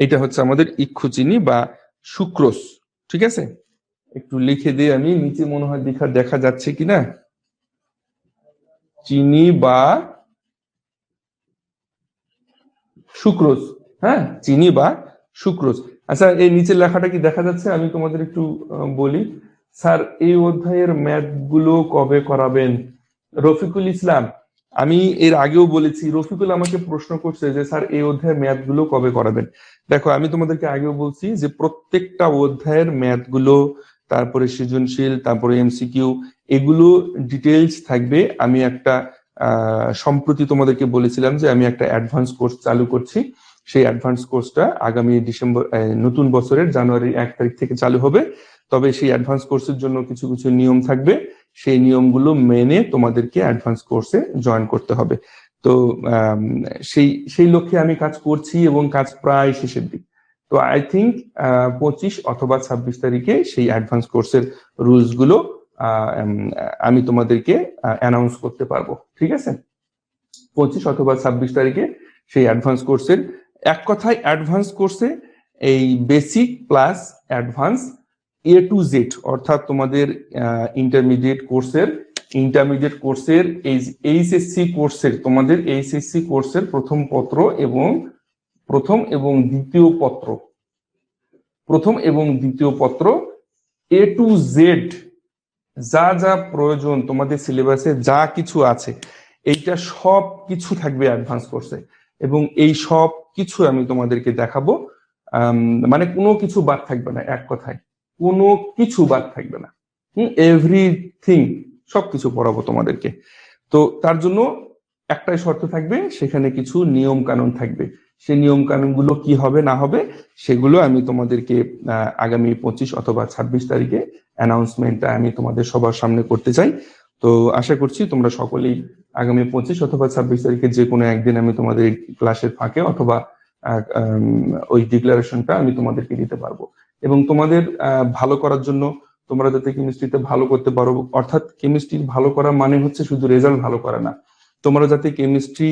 এটা হচ্ছে আমাদের ইক্ষু চিনি বা সুক্রোজ, ঠিক আছে? একটু লিখে দিয়ে আমি নিচে মনে হয় দেখা দেখা যাচ্ছে কিনা? চিনি বা সুক্রোজ হ্যাঁ? চিনি বা সুক্রোজ। আচ্ছা এই নিচের লেখাটা কি দেখা যাচ্ছে? আমি তোমাদের একটু বলি। স্যার, এই অধ্যায়ের ম্যাথগুলো কবে করাবেন? রফিকুল ইসলাম আমি এর আগেও বলেছি, রফিকুল আমাকে প্রশ্ন করছে যে, স্যার, এই অধ্যায়ের ম্যাথগুলো কবে করাবেন? দেখো, আমি তোমাদেরকে আগেও বলছি যে, প্রত্যেকটা অধ্যায়ের ম্যাথগুলো তারপরে সৃজনশীল, তারপরে এমসিকিউ, এগুলো ডিটেলস থাকবে। আমি একটা সম্প্রতি তোমাদেরকে বলেছিলাম যে, আমি একটা অ্যাডভান্স কোর্স চালু করছি। সেই অ্যাডভান্স কোর্সটা আগামী ডিসেম্বর নতুন বছরের জানুয়ারি এক তারিখ থেকে চালু হবে। তবে সেই অ্যাডভান্স কোর্সের জন্য কিছু কিছু নিয়ম থাকবে। সেই নিয়মগুলো মেনে তোমাদেরকে অ্যাডভান্স কোর্সে জয়েন করতে হবে। তো সেই সেই লক্ষ্যে আমি কাজ করছি এবং কাজ প্রায় শেষের দিক। তো আই থিঙ্ক পঁচিশ অথবা ছাব্বিশ তারিখে সেই অ্যাডভান্স কোর্সের রুলসগুলো আমি তোমাদেরকে অ্যানাউন্স করতে পারব। ঠিক আছে? পঁচিশ অথবা ছাব্বিশ তারিখে সেই অ্যাডভান্স কোর্সের এক কথায় অ্যাডভান্স কোর্সে এই basic plus advance A to Z অর্থাৎ তোমাদের ইন্টারমিডিয়েট কোর্সের ইন্টারমিডিয়েট কোর্সের এইচএসসি কোর্সের তোমাদের এইচএসসি কোর্সের প্রথম পত্র এবং প্রথম এবং দ্বিতীয় পত্র। প্রথম এবং দ্বিতীয় পত্র এ টু জেড যা যা প্রয়োজন, তোমাদের সিলেবাসে যা কিছু আছে, এইটা সব কিছু থাকবে অ্যাডভান্স কোর্সে এবং এই সব কিছু আমি তোমাদেরকে দেখাবো মানে কোনো কিছু বাদ থাকবে না, এক কথায়। কোনো কিছু বাদ থাকবে না। হম এভরিথিং সবকিছু পড়াবো তোমাদেরকে। তো তার জন্য একটাই শর্ত থাকবে, সেখানে কিছু নিয়ম কানুন থাকবে। সেই নিয়ম কানুনগুলো কি হবে, না হবে, সেগুলো আমি তোমাদেরকে আগামী পঁচিশ অথবা ছাব্বিশ তারিখে অ্যানাউন্সমেন্টটা আমি তোমাদের সবার সামনে করতে চাই। তো আশা করছি তোমরা সকলেই আগামী পঁচিশ অথবা ছাব্বিশ তারিখে যে কোনো একদিন আমি তোমাদের ক্লাসের ফাঁকে অথবা ওই ডিক্লারেশনটা আমি তোমাদেরকে দিতে পারব। এবং তোমাদের ভালো করার জন্য তোমরা যাতে কেমিস্ট্রিতে ভালো করতে পারো। অর্থাৎ কেমিস্ট্রি ভালো করা মানে হচ্ছে শুধু রেজাল্ট ভালো করা না। তোমরা যাতে কেমিস্ট্রি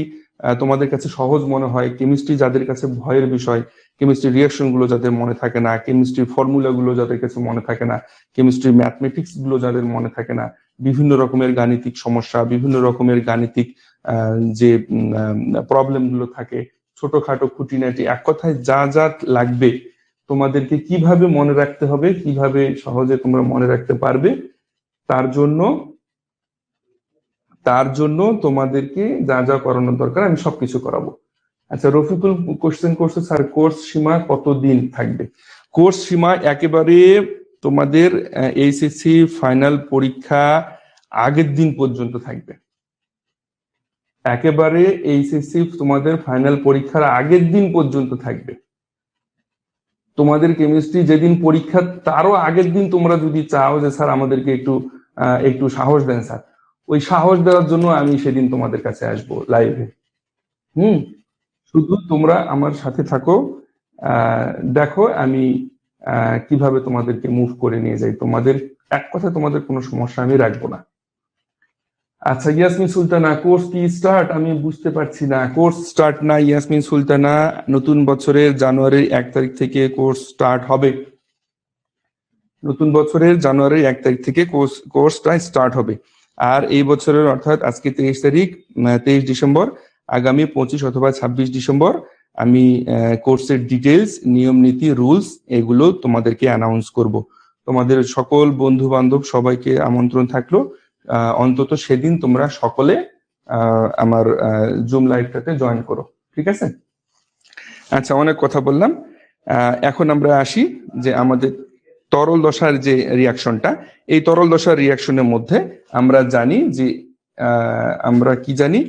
তোমাদের কাছে সহজ মনে হয় কেমিস্ট্রি যাদের কাছে ভয়ের বিষয় কেমিস্ট্রি রিয়াকশনগুলো যাদের মনে থাকে না কেমিস্ট্রির ফর্মুলা গুলো যাদের কাছে মনে থাকে না কেমিস্ট্রি ম্যাথমেটিক্সগুলো যাদের মনে থাকে না, বিভিন্ন রকমের গাণিতিক সমস্যা, বিভিন্ন রকমের গাণিতিক যে প্রবলেমগুলো থাকে, ছোটখাটো খুঁটিনাটি, এক কথায় যা যা লাগবে তোমাদেরকে কীভাবে মনে রাখতে হবে, কীভাবে সহজে তোমরা মনে রাখতে পারবে, তার জন্য তার জন্য তোমাদেরকে যা যা করানোর দরকার আমি সবকিছু করাবো। আচ্ছা রফিকুল কোশ্চেন করছে স্যার কোর্স সীমা কতদিন থাকবে? কোর্স সীমা একেবারে তোমাদের এইচএসসি ফাইনাল পরীক্ষা আগের দিন পর্যন্ত থাকবে। একেবারে এইচএসসি তোমাদের ফাইনাল পরীক্ষার আগের দিন পর্যন্ত থাকবে। তোমাদের কেমিস্ট্রি যেদিন পরীক্ষা, তারও আগের দিন তোমরা যদি চাও যে, স্যার, আমাদেরকে একটু একটু সাহস দেন, স্যার। ওই সাহস দেওয়ার জন্য আমি সেদিন তোমাদের কাছে আসব লাইভে হুম? শুধু তোমরা আমার সাথে থাকো। দেখো আমি কীভাবে তোমাদেরকে মুভ করে নিয়ে যাই। তোমাদের, এক কথা তোমাদের কোনো সমস্যা আমি রাখব না। আচ্ছা ইয়াসমিন সুলতানা, কোর্স কি স্টার্ট আমি বুঝতে পারছি না। কোর্স স্টার্ট না, ইয়াসমিন সুলতানা, নতুন বছরের জানুয়ারির এক তারিখ থেকে কোর্স স্টার্ট হবে। নতুন বছরের জানুয়ারির এক তারিখ থেকে কোর্স, কোর্সটা স্টার্ট হবে। আর এই বছরের অর্থাৎ আজকে তেইশ তারিখ তেইশ ডিসেম্বর, আগামী পঁচিশ অথবা ছাব্বিশ ডিসেম্বর, আমি কোর্সের ডিটেলস নিয়ম নীতি রুলস এগুলো তোমাদেরকে অ্যানাউন্স করব। তোমাদের সকল বন্ধু বান্ধব সবাইকে আমন্ত্রণ থাকল। অন্তত সেদিন তোমরা সকলে আমার জুম লাইভটাতে জয়েন করো, ঠিক আছে? আচ্ছা অনেক কথা বললাম। এখন আমরা আসি যে আমাদের তরল দশার যে রিয়াকশনটা এই তরল দশার রিয়াকশনের মধ্যে আমরা জানি যে আমরা কি জানি?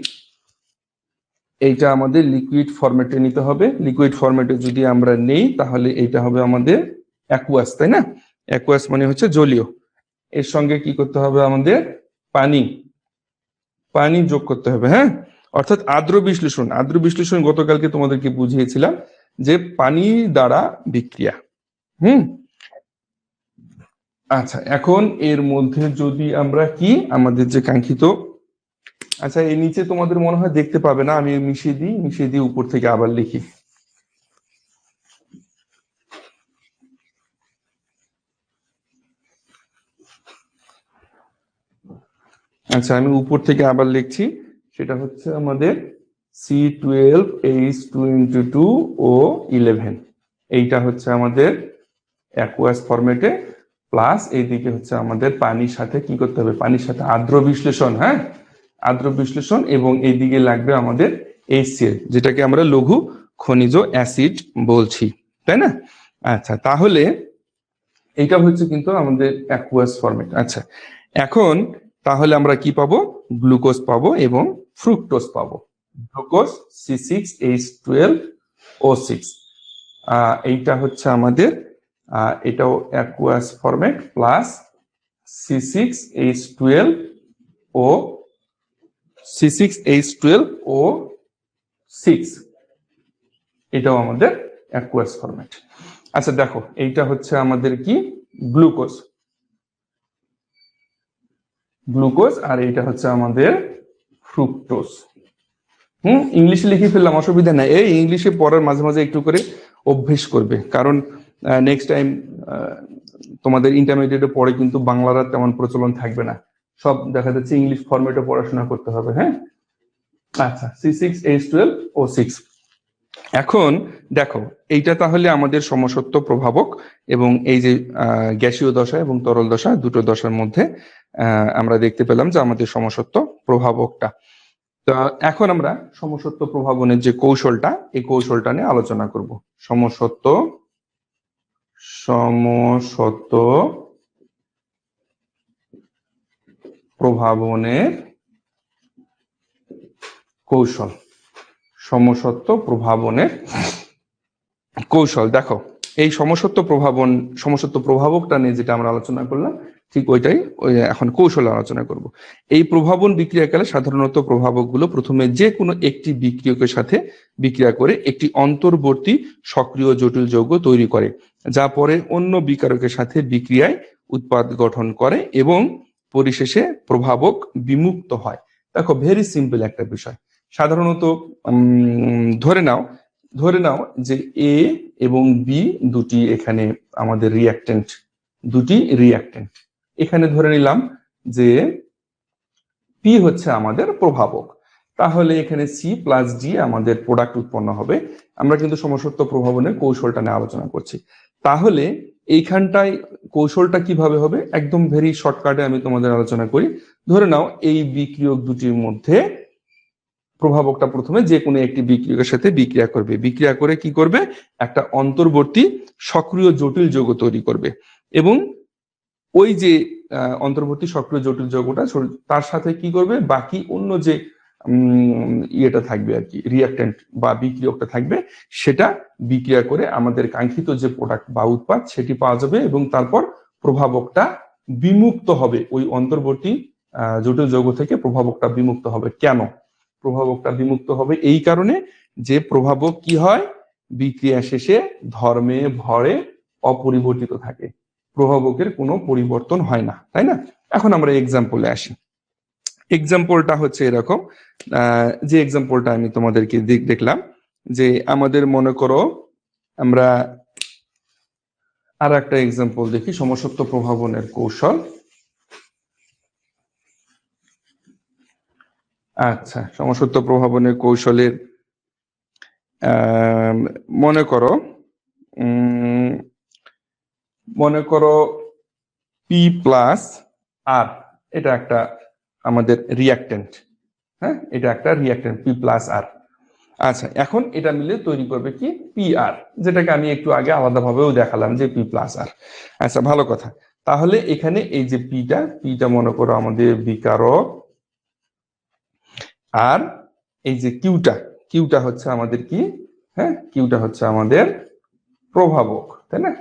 এইটা আমাদের লিকুইড ফরম্যাটে নিতে হবে। লিকুইড ফরম্যাটে যদি আমরা নেই, তাহলে এইটা হবে আমাদের অ্যাকুয়াস তাই না? অ্যাকুয়াস মানে হচ্ছে জলীয়। এর সঙ্গে কি করতে হবে আমাদের? পানি পানি যোগ করতে হবে হ্যাঁ? অর্থাৎ আর্দ্র বিশ্লেষণ আর্দ্র বিশ্লেষণ গতকালকে তোমাদেরকে বুঝিয়েছিলাম যে পানি দ্বারা বিক্রিয়া, হুম? আচ্ছা এখন এর মধ্যে যদি আমরা কি, আমাদের যে কাঙ্ক্ষিত আচ্ছা এই নিচে তোমাদের মনে হয় দেখতে পাবে না, আমি মিশিয়ে দিই, মিশিয়ে দিয়ে উপর থেকে আবার লিখি। আচ্ছা আমি উপর থেকে আবার লিখছি। সেটা হচ্ছে আমাদের C twelve H two into two O eleven এইটা হচ্ছে আমাদের অ্যাকুয়াস ফরম্যাটে প্লাস এইদিকে হচ্ছে আমাদের পানির সাথে কি করতে হবে? পানির সাথে আর্দ্র বিশ্লেষণ হ্যাঁ? আর্দ্র বিশ্লেষণ এবং এইদিকে লাগবে আমাদের এইচসিএল যেটাকে আমরা লঘু খনিজ অ্যাসিড বলছি, তাই না? আচ্ছা তাহলে এইটা হচ্ছে কিন্তু আমাদের অ্যাকুয়াস ফরম্যাট আচ্ছা এখন তাহলে আমরা কি পাবো? গ্লুকোজ পাবো এবং ফ্রুক্টোজ পাবো। Glucose C six, H twelve, O six. এইটা হচ্ছে আমাদের এটাও aqueous format plus C six, H twelve, O C six, H twelve, O six. এটাও আমাদের অ্যাকুয়াস ফরম্যাট আচ্ছা দেখো, এইটা হচ্ছে আমাদের কি? গ্লুকোজ। গ্লুকোজ আর এইটা হচ্ছে আমাদের ফ্রুক্টোজ। হুম? ইংলিশে লিখে ফেললাম, অসুবিধা নাই। এই ইংলিশে পড়ার মাঝে মাঝে একটু করে অভ্যেস করবে। কারণ নেক্সট টাইম তোমাদের ইন্টারমিডিয়েটে পরে কিন্তু বাংলার তেমন প্রচলন থাকবে না। সব দেখা যাচ্ছে ইংলিশ ফরম্যাটে পড়াশোনা করতে হবে হ্যাঁ? আচ্ছা C six H twelve O six এখন দেখো, এইটা তাহলে আমাদের সমসত্ব প্রভাবক এবং এই যে গ্যাসীয় দশা এবং তরল দশা দুটো দশার মধ্যে আমরা দেখতে পেলাম যে আমাদের সমসত্ব প্রভাবকটা। তো এখন আমরা সমসত্ব প্রভাবনের যে কৌশলটা, এই কৌশলটা নিয়ে আলোচনা করব। সমসত্ব সমসত্ব প্রভাবনের কৌশল। সমসত্ব প্রভাবনের কৌশল। দেখো, এই সমসত্ব প্রভাবন, সমসত্ব প্রভাবকটা নিয়ে যেটা আমরা আলোচনা করলাম, ঠিক ওইটাই, ওই এখন কৌশল আলোচনা করব। এই প্রভাবন বিক্রিয়াকালে সাধারণত প্রভাবকগুলো প্রথমে যে কোনো একটি বিক্রিয়কের সাথে বিক্রিয়া করে একটি অন্তর্বর্তী সক্রিয় জটিল যৌগ তৈরি করে, যা পরে অন্য বিকারকের সাথে বিক্রিয়ায় উৎপাদ গঠন করে এবং পরিশেষে প্রভাবক বিমুক্ত হয়। দেখো ভেরি সিম্পল একটা বিষয়। সাধারণত ধরে নাও ধরে নাও যে এ এবং বি দুটি এখানে আমাদের রিয়াক্টেন্ট দুটি রিয়াক্টেন্ট এখানে ধরে নিলাম যে পি হচ্ছে আমাদের প্রভাবক। তাহলে এখানে সি প্লাস ডি আমাদের প্রোডাক্ট উৎপন্ন হবে। আমরা কিন্তু সমসত্ব প্রভাবনের কৌশলটা নিয়ে আলোচনা করছি। তাহলে এইখানটায় কৌশলটা কীভাবে হবে? একদম ভেরি শর্টকাটে আমি তোমাদের আলোচনা করি। ধরে নাও এই বিক্রিয়ক দুটির মধ্যে প্রভাবকটা প্রথমে যে কোনো একটি বিক্রিয়কের সাথে বিক্রিয়া করবে। বিক্রিয়া করে কি করবে? একটা অন্তর্বর্তী সক্রিয় জটিল যৌগ তৈরি করবে। এবং ওই যে অন্তর্বর্তী সক্রিয় জটিল যৌগটা তার সাথে কি করবে? বাকি অন্য যে ইয়েটা থাকবে আর কি রিয়াক্টেন্ট বা বিক্রিয়কটা থাকবে, সেটা বিক্রিয়া করে আমাদের কাঙ্ক্ষিত যে প্রোডাক্ট বা উৎপাদ, সেটি পাওয়া যাবে এবং তারপর প্রভাবকটা বিমুক্ত হবে। ওই অন্তর্বর্তী জটিল যৌগ থেকে প্রভাবকটা বিমুক্ত হবে। কেন? প্রভাবকটা বিমুক্ত হবে। এই কারণে যে প্রভাবক কি হয়? বিক্রিয়া শেষে ধর্মে, ভরে অপরিবর্তিত থাকে। প্রভাবকের কোনো পরিবর্তন হয় না, তাই না? এখন আমরা এক্সাম্পলে আসি। এক্সাম্পলটা হচ্ছে এরকম যে এক্সাম্পলটা আমি তোমাদেরকে দেখ- দেখলাম যে আমাদের মনে করো আমরা আর একটা এক্সাম্পল দেখি, সমসত্ব প্রভাবনের কৌশল। আচ্ছা সমসত্ব প্রভাবনের কৌশলের মনে করো মনে করো পি প্লাস আর এটা একটা আমাদের রিয়াক্টেন্ট হ্যাঁ? এটা একটা রিয়াক্টেন্ট পি প্লাস আর আচ্ছা এখন এটা মিলে তৈরি করবে কি? পি আর যেটাকে আমি একটু আগে আলাদাভাবেও দেখালাম যে পি প্লাস আর আচ্ছা ভালো কথা। তাহলে এখানে এই যে পিটা পিটা মনে করো আমাদের বিকারক আর এই যে কিউটা কিউটা হচ্ছে আমাদের কি? হ্যাঁ কিউটা হচ্ছে আমাদের প্রভাবক, তাই না?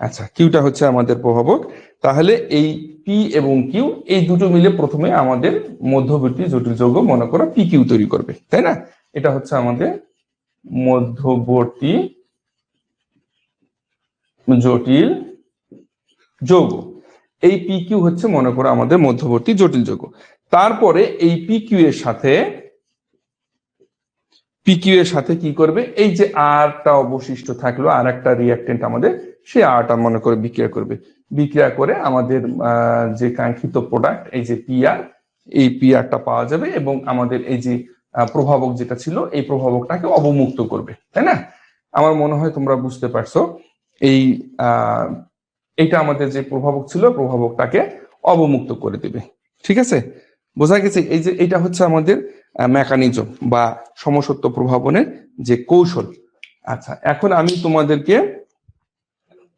আচ্ছা কিউটা হচ্ছে আমাদের প্রভাবক। তাহলে এই পি এবং কিউ এই দুটো মিলে প্রথমে আমাদের মধ্যবর্তী জটিল যৌগ মনে করো পি কিউ তৈরি করবে, তাই না? এটা হচ্ছে আমাদের মধ্যবর্তী জটিল যৌগ। এই পি কিউ হচ্ছে মনে করো আমাদের মধ্যবর্তী জটিল যৌগ। তারপরে এই পি কিউ এর সাথে পিকিউ এর সাথে কি করবে? এই যে আরটা অবশিষ্ট থাকল, আর একটা রিয়াক্টেন্ট আমাদের, সে আরটা মনে করে বিক্রিয়া করবে। বিক্রিয়া করে আমাদের যে কাঙ্ক্ষিত প্রোডাক্ট এই যে পিআর এই পিআরটা পাওয়া যাবে এবং আমাদের এই যে প্রভাবক যেটা ছিল, এই প্রভাবকটাকে অবমুক্ত করবে, তাই না? আমার মনে হয় তোমরা বুঝতে পারছ, এই এইটা আমাদের যে প্রভাবক ছিল, প্রভাবকটাকে অবমুক্ত করে দিবে। ঠিক আছে? বোঝা গেছে এই যে এটা হচ্ছে আমাদের মেকানিজম বা সমসত্ব প্রভাবনের যে কৌশল। আচ্ছা এখন আমি তোমাদেরকে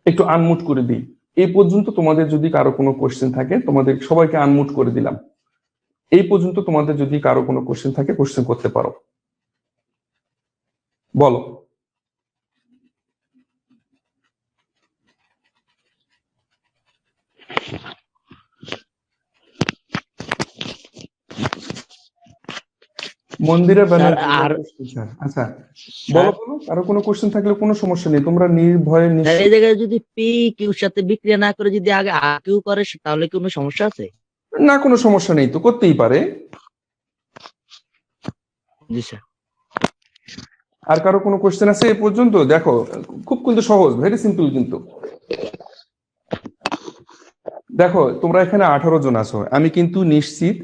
একটু আনমুট করে দিই। এই পর্যন্ত তোমাদের যদি কারও কোনো কোশ্চেন থাকে, তোমাদের সবাইকে আনমুট করে দিলাম। এই পর্যন্ত তোমাদের যদি কারও কোনো কোশ্চেন থাকে কোশ্চেন করতে পারো। বলো। মন্দিরে আর- আচ্ছা বলো বলো কারও কোনো কোশ্চেন থাকলে কোনো সমস্যা নেই তোমরা নির্ভয়ে এই জায়গায় যদি পি কিউর সাথে বিক্রিয়া না করে যদি আগে আ কিউ করে তাহলে কোনো সমস্যা আছে? না কোনো সমস্যা নেই তো করতেই পারে। জি স্যার আর কারও কোনো কোশ্চেন আছে এ পর্যন্ত? দেখো খুব কিন্তু সহজ ভেরি সিম্পল কিন্তু। দেখো তোমরা এখানে আঠারো জন আছো আমি কিন্তু নিশ্চিত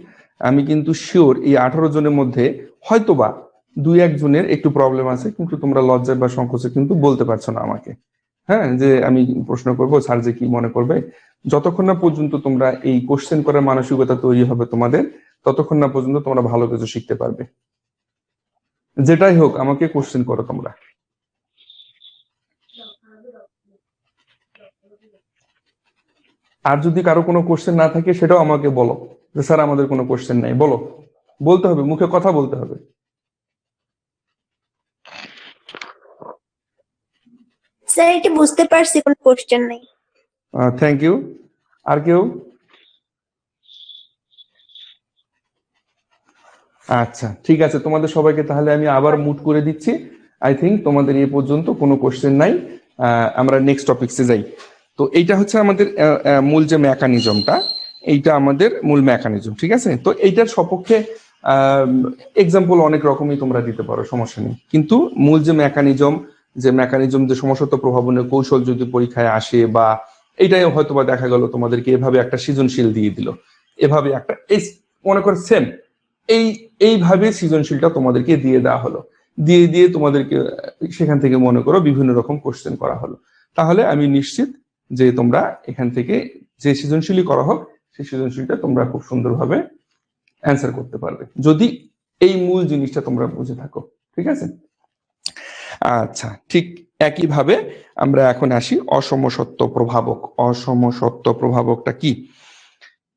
আমি কিন্তু শিওর এই আঠারো জনের মধ্যে হয়তোবা দুই একজনের একটু প্রবলেম আছে, কিন্তু তোমরা লজ্জা বা সংকোচে কিন্তু বলতে পারছ না আমাকে। হ্যাঁ যে আমি প্রশ্ন করব স্যার যে কি মনে করবে। যতক্ষণ না পর্যন্ত তোমরা এই কোশ্চেন করার মানসিকতা তৈরি হবে তোমাদের, ততক্ষণ না পর্যন্ত তোমরা ভালো কিছু শিখতে পারবে। যেটাই হোক, আমাকে কোশ্চেন করো তোমরা। আর যদি কারও কোনো কোশ্চেন না থাকে, সেটাও আমাকে বলো। যে স্যার আমাদের কোনো কোশ্চেন নাই। বলো। বলতে হবে মুখে কথা বলতে হবে। স্যার এটি বুঝতে পারছি কোনো কোশ্চেন নেই। থ্যাংক ইউ আর কেউ? আচ্ছা ঠিক আছে। তোমাদের সবাইকে তাহলে আমি আবার মুট করে দিচ্ছি। আই থিংক তোমাদের এ পর্যন্ত কোনো কোশ্চেন নাই। আহ, আমরা নেক্সট টপিকসে যাই। তো এইটা হচ্ছে আমাদের মূল যে মেকানিজমটা এইটা আমাদের মূল মেকানিজম ঠিক আছে? তো এইটার সপক্ষে এক্সাম্পল অনেক রকমই তোমরা দিতে পারো, সমস্যা নেই। কিন্তু মূল যে মেকানিজম যে মেকানিজম যে সমসত্ব প্রভাবনের কৌশল যদি পরীক্ষায় আসে বা এইটাই হয়তো বা দেখা গেল তোমাদেরকে এভাবে একটা সৃজনশীল দিয়ে দিল। এভাবে একটা এই মনে করে সেম এই, এইভাবে সৃজনশীলটা তোমাদেরকে দিয়ে দেওয়া হলো। দিয়ে দিয়ে তোমাদেরকে, সেখান থেকে মনে করো বিভিন্ন রকম কোশ্চেন করা হলো। তাহলে আমি নিশ্চিত যে তোমরা এখান থেকে যে সৃজনশীলই করা হোক সেই সৃজনশীলটা তোমরা খুব সুন্দরভাবে অ্যান্সার করতে পারবে। যদি এই মূল জিনিসটা তোমরা বুঝে থাকো, ঠিক আছে? আচ্ছা ঠিক একইভাবে আমরা এখন আসি অসমসত্ব প্রভাবক। অসমসত্ব প্রভাবকটা কি?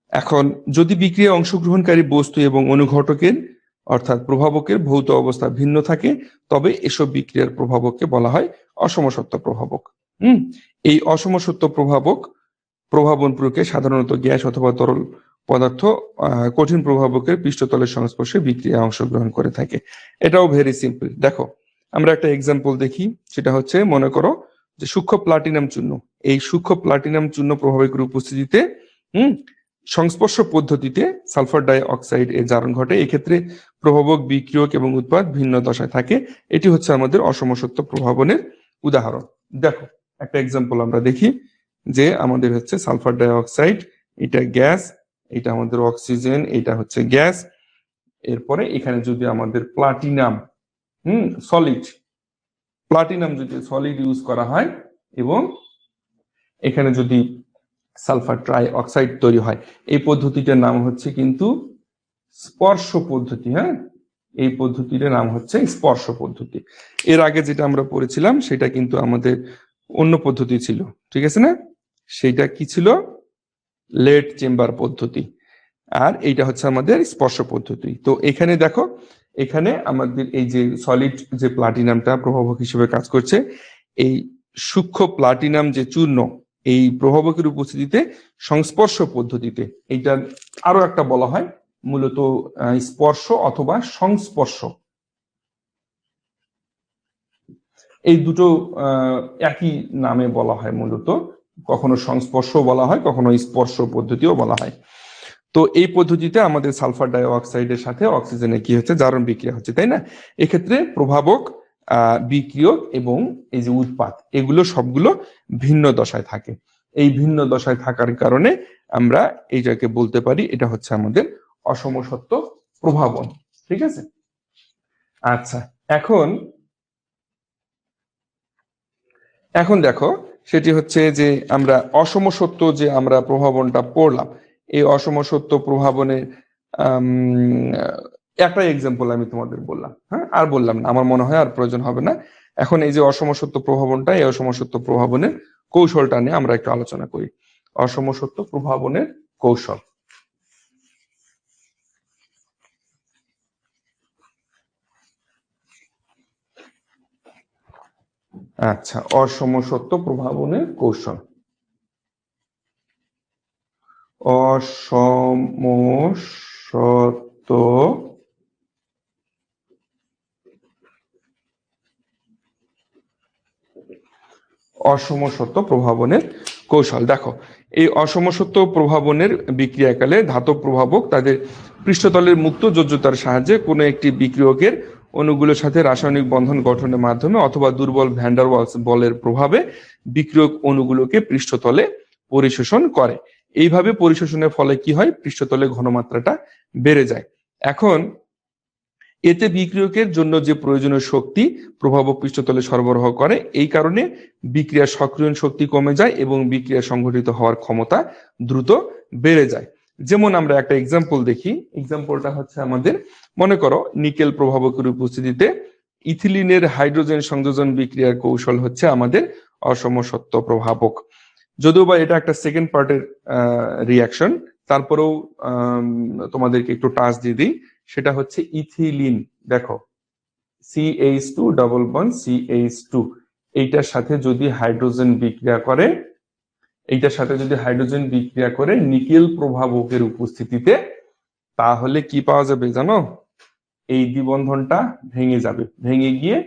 এখন, যদি বিক্রিয়া অংশগ্রহণকারী বস্তু এবং অনুঘটকের, অর্থাৎ প্রভাবকের ভৌত অবস্থা ভিন্ন থাকে, তবে এসব বিক্রিয়ার প্রভাবককে বলা হয় অসমসত্ব প্রভাবক। হুম? এই অসমসত্ব প্রভাবক প্রভাবন প্রক্রিয়া সাধারণত গ্যাস অথবা তরল পদার্থ কঠিন প্রভাবকের পৃষ্ঠতলের সংস্পর্শে বিক্রিয়া অংশগ্রহণ করে থাকে। এটাও ভেরি সিম্পল দেখো, আমরা একটা এক্সাম্পল দেখি, সেটা হচ্ছে মনে করো যে সূক্ষ্ম প্লাটিনাম চূর্ণ। এই সূক্ষ্ম প্লাটিনাম চূর্ণ প্রভাবকের উপস্থিতিতে, হুম, সংস্পর্শ পদ্ধতিতে সালফার ডাই অক্সাইড এর জারণ ঘটে। এক্ষেত্রে প্রভাবক, বিক্রিয়ক এবং উৎপাদ ভিন্ন দশায় থাকে। এটি হচ্ছে আমাদের অসমসত্ব প্রভাবনের উদাহরণ। দেখো, একটা এক্সাম্পল আমরা দেখি। যে আমাদের হচ্ছে সালফার ডাই অক্সাইড এটা গ্যাস, এটা আমাদের অক্সিজেন, এটা হচ্ছে গ্যাস। এরপরে এখানে যদি আমাদের প্লাটিনাম, হুম, সলিড, প্লাটিনাম যদি সলিড ইউজ করা হয় এবং এখানে যদি সালফার ট্রাই অক্সাইড তৈরি হয়, এই পদ্ধতিটার নাম হচ্ছে কিন্তু স্পর্শ পদ্ধতি হ্যাঁ? এই পদ্ধতিটার নাম হচ্ছে স্পর্শ পদ্ধতি। এর আগে যেটা আমরা পড়েছিলাম, সেটা কিন্তু আমাদের অন্য পদ্ধতি ছিল, ঠিক আছে না? সেটা কি ছিল? লেট চেম্বার পদ্ধতি। আর এইটা হচ্ছে আমাদের স্পর্শ পদ্ধতি। তো এখানে দেখো, এখানে আমাদের এই যে সলিড যে প্লাটিনামটা প্রভাবক হিসেবে কাজ করছে, এই সূক্ষ্ম প্লাটিনাম যে চূর্ণ, এই প্রভাবকের উপস্থিতিতে সংস্পর্শ পদ্ধতিতে, এইটা আরও একটা বলা হয়, মূলত স্পর্শ অথবা সংস্পর্শ। এই দুটো একই নামে বলা হয় মূলত। কখনো সংস্পর্শ বলা হয়, কখনো স্পর্শ পদ্ধতিও বলা হয়। তো এই পদ্ধতিতে আমাদের সালফার ডাই অক্সাইডের সাথে অক্সিজেনের কি হচ্ছে? জারণ বিক্রিয়া হচ্ছে, তাই না? এক্ষেত্রে প্রভাবক বিক্রিয়ক এবং এই যে উৎপাদ এগুলো সবগুলো ভিন্ন দশায় থাকে। এই ভিন্ন দশায় থাকার কারণে আমরা এইটাকে বলতে পারি, এটা হচ্ছে আমাদের অসমসত্ব প্রভাবন, ঠিক আছে? আচ্ছা এখন এখন দেখো সেটি হচ্ছে যে আমরা অসম সত্য যে আমরা প্রভাবনটা পড়লাম, এই অসম সত্য প্রভাবনের একটা এক্সাম্পল আমি তোমাদের বললাম। হ্যাঁ? আর বললাম না, আমার মনে হয় আর প্রয়োজন হবে না। এখন এই যে অসম সত্য প্রভাবনটা, এই অসম সত্য প্রভাবনের কৌশলটা নিয়ে আমরা একটু আলোচনা করি। অসম সত্য প্রভাবনের কৌশল। আচ্ছা অসমসত্ব প্রভাবনের কৌশল। অসমসত্ব অসমসত্ব প্রভাবনের কৌশল। দেখো, এই অসমসত্ব প্রভাবনের বিক্রিয়াকালে ধাতব প্রভাবক তাদের পৃষ্ঠতলের মুক্ত যোজ্যতার সাহায্যে কোনো একটি বিক্রিয়কের অণুগুলোর সাথে রাসায়নিক বন্ধন গঠনের মাধ্যমে অথবা দুর্বল ভ্যান্ডারওয়ালস বলের প্রভাবে বিক্রিয়ক অণুগুলোকে পৃষ্ঠতলে পরিশোষণ করে। এইভাবে পরিশোষণের ফলে কি হয়? পৃষ্ঠতলে ঘনমাত্রাটা বেড়ে যায়। এখন, এতে বিক্রিয়কের জন্য যে প্রয়োজনীয় শক্তি প্রভাবক পৃষ্ঠতলে সরবরাহ করে, এই কারণে বিক্রিয়ার সক্রিয় শক্তি কমে যায় এবং বিক্রিয়া সংঘটিত হওয়ার ক্ষমতা দ্রুত বেড়ে যায়। যেমন আমরা একটা এক্সাম্পল দেখি এক্সাম্পলটা হচ্ছে আমাদের, মনে করো, নিকেল প্রভাবকের উপস্থিতিতে ইথিলিনের হাইড্রোজেন সংযোজন বিক্রিয়ার কৌশল হচ্ছে আমাদের অসমসত্ব প্রভাবক। যদিও বা এটা একটা সেকেন্ড পার্টের রিয়াকশন তারপরেও তোমাদেরকে একটু টাচ দিয়ে দিই, সেটা হচ্ছে ইথিলিন। দেখো CH two double bond CH two এইটার সাথে যদি হাইড্রোজেন বিক্রিয়া করে এইটার সাথে যদি হাইড্রোজেন বিক্রিয়া করে নিকেল প্রভাবকের উপস্থিতিতে, তাহলে কি পাওয়া যাবে জানো? এই দ্বিবন্ধনটা ভেঙে যাবে। ভেঙে গিয়ে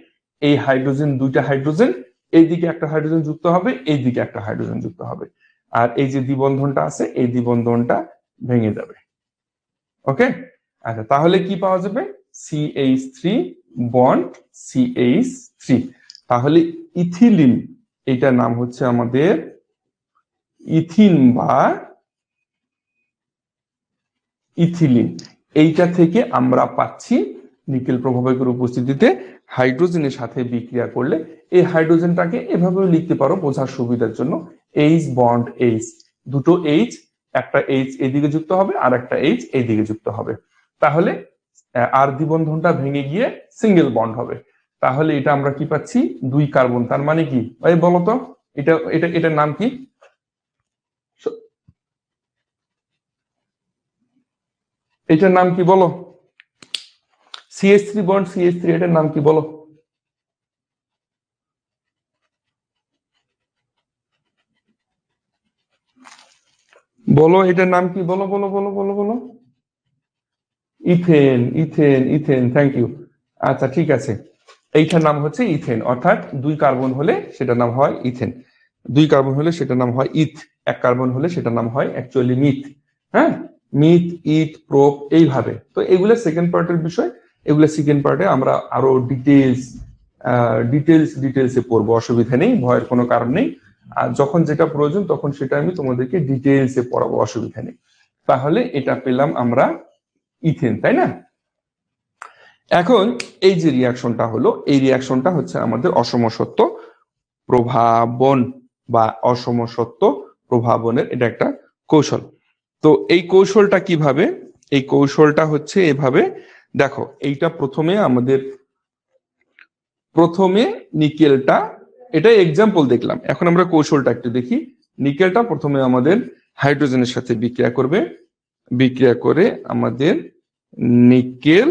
এই হাইড্রোজেন দুইটা হাইড্রোজেন, এইদিকে একটা হাইড্রোজেন যুক্ত হবে, এইদিকে একটা হাইড্রোজেন যুক্ত হবে। আর এই যে দ্বিবন্ধনটা আছে, এই দ্বিবন্ধনটা ভেঙে যাবে। ওকে? আচ্ছা তাহলে কি পাওয়া যাবে? CH three bond CH three তাহলে ইথিলিন, এইটার নাম হচ্ছে আমাদের ইথিন বা ইথিলিন। এইটা থেকে আমরা পাচ্ছি নিকেল প্রভাবকের উপস্থিতিতে হাইড্রোজেনের সাথে বিক্রিয়া করলে এই হাইড্রোজেনটাকে এভাবেও লিখতে পারো বোঝার সুবিধার জন্য। এইচ বন্ড এইচ দুটো এইচ একটা এইচ এদিকে যুক্ত হবে আর একটা এইচ এইদিকে যুক্ত হবে। তাহলে আর দ্বিবন্ধনটা ভেঙে গিয়ে সিঙ্গেল বন্ড হবে। তাহলে এটা আমরা কি পাচ্ছি? দুই কার্বন তার মানে কি? এই বলো এটা এটা, এটার নাম কি? এটার নাম কি বলো? CS three bond CS three এটার নাম কি বলো? বলো, এটার নাম কি? বলো বলো বলো বলো বলো। Ethane ethane ethane thank you আচ্ছা ঠিক আছে। এইটার নাম হচ্ছে ইথেন, অর্থাৎ দুই কার্বন হলে সেটার নাম হয় ইথেন। দুই কার্বন হলে সেটার নাম হয় ইথ, এক কার্বন হলে সেটার নাম হয় অ্যাকচুয়ালি মিথ হ্যাঁ? মিথ ইথ প্রোপ এইভাবে। তো এগুলো সেকেন্ড পার্টের বিষয়। এগুলো সেকেন্ড পার্টে আমরা আরও ডিটেলস ডিটেলস ডিটেলসে পড়ব। অসুবিধা নেই, ভয়ের কোনো কারণ নেই। আর যখন যেটা প্রয়োজন, তখন সেটা আমি তোমাদেরকে ডিটেলসে পড়াবো, অসুবিধা নেই। তাহলে এটা পেলাম আমরা ইথেন, তাই না? এখন এই যে রিয়াকশনটা হলো, এই রিয়াকশনটা হচ্ছে আমাদের অসমসত্ব প্রভাবন বা অসমসত্ব প্রভাবনের এটা একটা কৌশল। তো এই কৌশলটা কীভাবে? এই কৌশলটা হচ্ছে এভাবে। দেখো, এইটা প্রথমে আমাদের, প্রথমে নিকেলটা, এটা এক্সাম্পল দেখলাম। এখন আমরা কৌশলটা একটু দেখি। নিকেলটা প্রথমে আমাদের হাইড্রোজেনের সাথে বিক্রিয়া করবে। বিক্রিয়া করে আমাদের নিকেল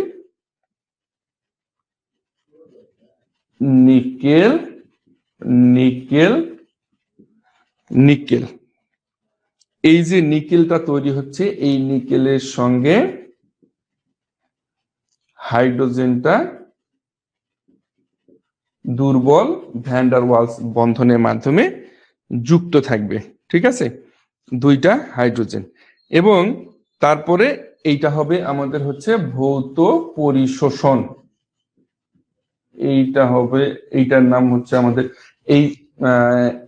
নিকেল নিকেল নিকেল। এই যে নিকেলটা তৈরি হচ্ছে, এই নিকেলের সঙ্গে হাইড্রোজেনটা দুর্বল ভ্যান্ডার ওয়ালস বন্ধনের মাধ্যমে যুক্ত থাকবে, ঠিক আছে? দুইটা হাইড্রোজেন। এবং তারপরে এইটা হবে আমাদের হচ্ছে ভৌত পরিশোষণ। এইটা হবে, এইটার নাম হচ্ছে আমাদের, এই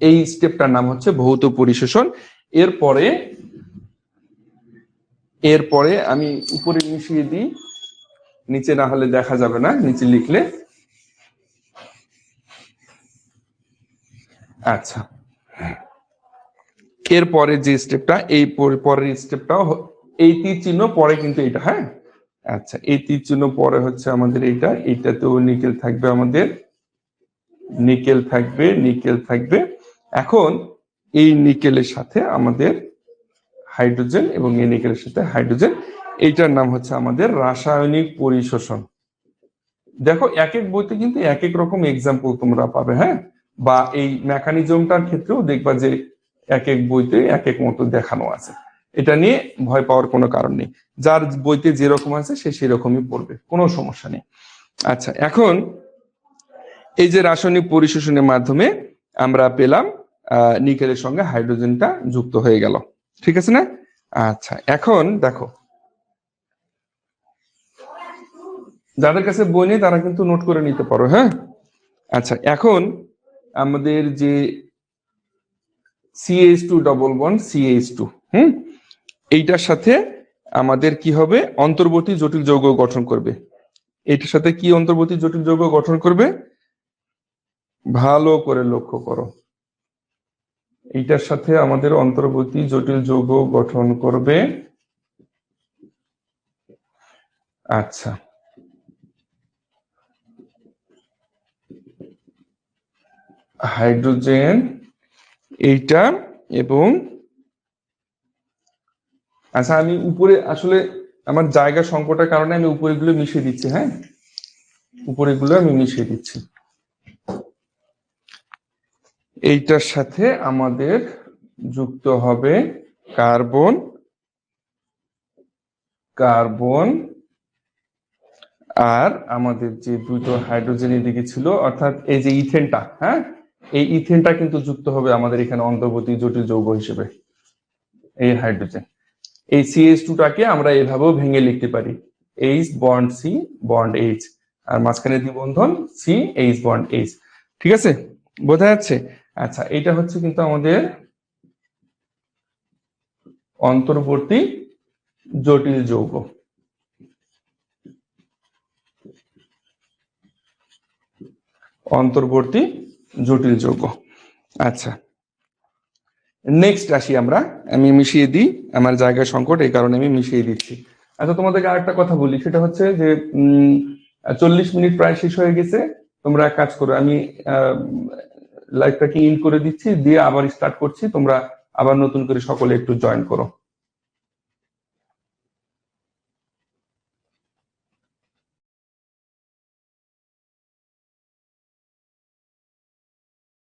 এই স্টেপটার নাম হচ্ছে ভৌত পরিশোষণ। এরপরে এরপরে আমি উপরে মিশিয়ে দিই, নিচে না হলে দেখা যাবে না, নিচে লিখলে। আচ্ছা। এরপরে যে স্টেপটা এই পরের স্টেপটাও এই তীর চিহ্ন পরে কিন্তু এটা হ্যাঁ? আচ্ছা এই তীর চিহ্ন পরে হচ্ছে আমাদের এইটা, এইটাতেও নিকেল থাকবে আমাদের। নিকেল থাকবে নিকেল থাকবে। এখন এই নিকেলের সাথে আমাদের হাইড্রোজেন এবং এই নিকেলের সাথে হাইড্রোজেন, এইটার নাম হচ্ছে আমাদের রাসায়নিক পরিশোষণ। দেখো এক এক বইতে কিন্তু এক এক রকম এক্সাম্পল তোমরা পাবে হ্যাঁ? বা এই মেকানিজমটার ক্ষেত্রেও দেখবা যে এক এক বইতে এক এক মতো দেখানো আছে। এটা নিয়ে ভয় পাওয়ার কোনো কারণ নেই। যার বইতে যেরকম আছে, সে সেরকমই পড়বে, কোনো সমস্যা নেই। আচ্ছা এখন এই যে রাসায়নিক পরিশোষণের মাধ্যমে আমরা পেলাম নিকেলের সঙ্গে হাইড্রোজেনটা যুক্ত হয়ে গেল। ঠিক আছে না? আচ্ছা এখন দেখো। যাদের কাছে বই নেই, তারা কিন্তু নোট করে নিতে পারো হ্যাঁ? আচ্ছা এখন আমাদের যে CH two double one CH two হুম? এইটার সাথে আমাদের কি হবে? অন্তর্বর্তী জটিল যৌগ গঠন করবে। এইটার সাথে কি অন্তর্বর্তী জটিল যৌগ গঠন করবে? ভালো করে লক্ষ্য করো। এইটার সাথে আমাদের অন্তর্বর্তী জটিল যৌগ গঠন করবে। আচ্ছা। হাইড্রোজেন, এইটা এবং আচ্ছা আমি উপরে আসলে আমার জায়গা সংকটের কারণে আমি উপরেগুলো মিশিয়ে দিচ্ছি হ্যাঁ? উপরেগুলো আমি মিশিয়ে দিচ্ছি। এইটার সাথে আমাদের যুক্ত হবে কার্বন কার্বন, আর আমাদের যে দুটো হাইড্রোজেন এদিকে ছিল, অর্থাৎ এই যে ইথেনটা হ্যাঁ? এই ইথেনটা কিন্তু যুক্ত হবে আমাদের এখানে অন্তর্বর্তী জটিল যৌগ হিসেবে, এই হাইড্রোজেন। এই সিএইচ টুটাকে আমরা এভাবেও ভেঙে লিখতে পারি H bond C bond H আর মাঝখানে দ্বিবন্ধন সি এইচ বন্ড এইচ ঠিক আছে? বোঝা যাচ্ছে? আচ্ছা এটা হচ্ছে কিন্তু আমাদের অন্তর্বর্তী জটিল যৌগ। অন্তর্বর্তী জটিল যৌগ। আচ্ছা নেক্সট আসি আমরা। আমি মিশিয়ে দিই, আমার জায়গা সংকট এই কারণে আমি মিশিয়ে দিচ্ছি। আচ্ছা তোমাদেরকে আরেকটা কথা বলি, সেটা হচ্ছে যে চল্লিশ মিনিট প্রায় শেষ হয়ে গেছে, তোমরা কাজ করো, আমি লাইভটাকে ইন করে দিচ্ছি, দিয়ে আবার স্টার্ট করছি। তোমরা আবার নতুন করে সকলে একটু জয়েন করো।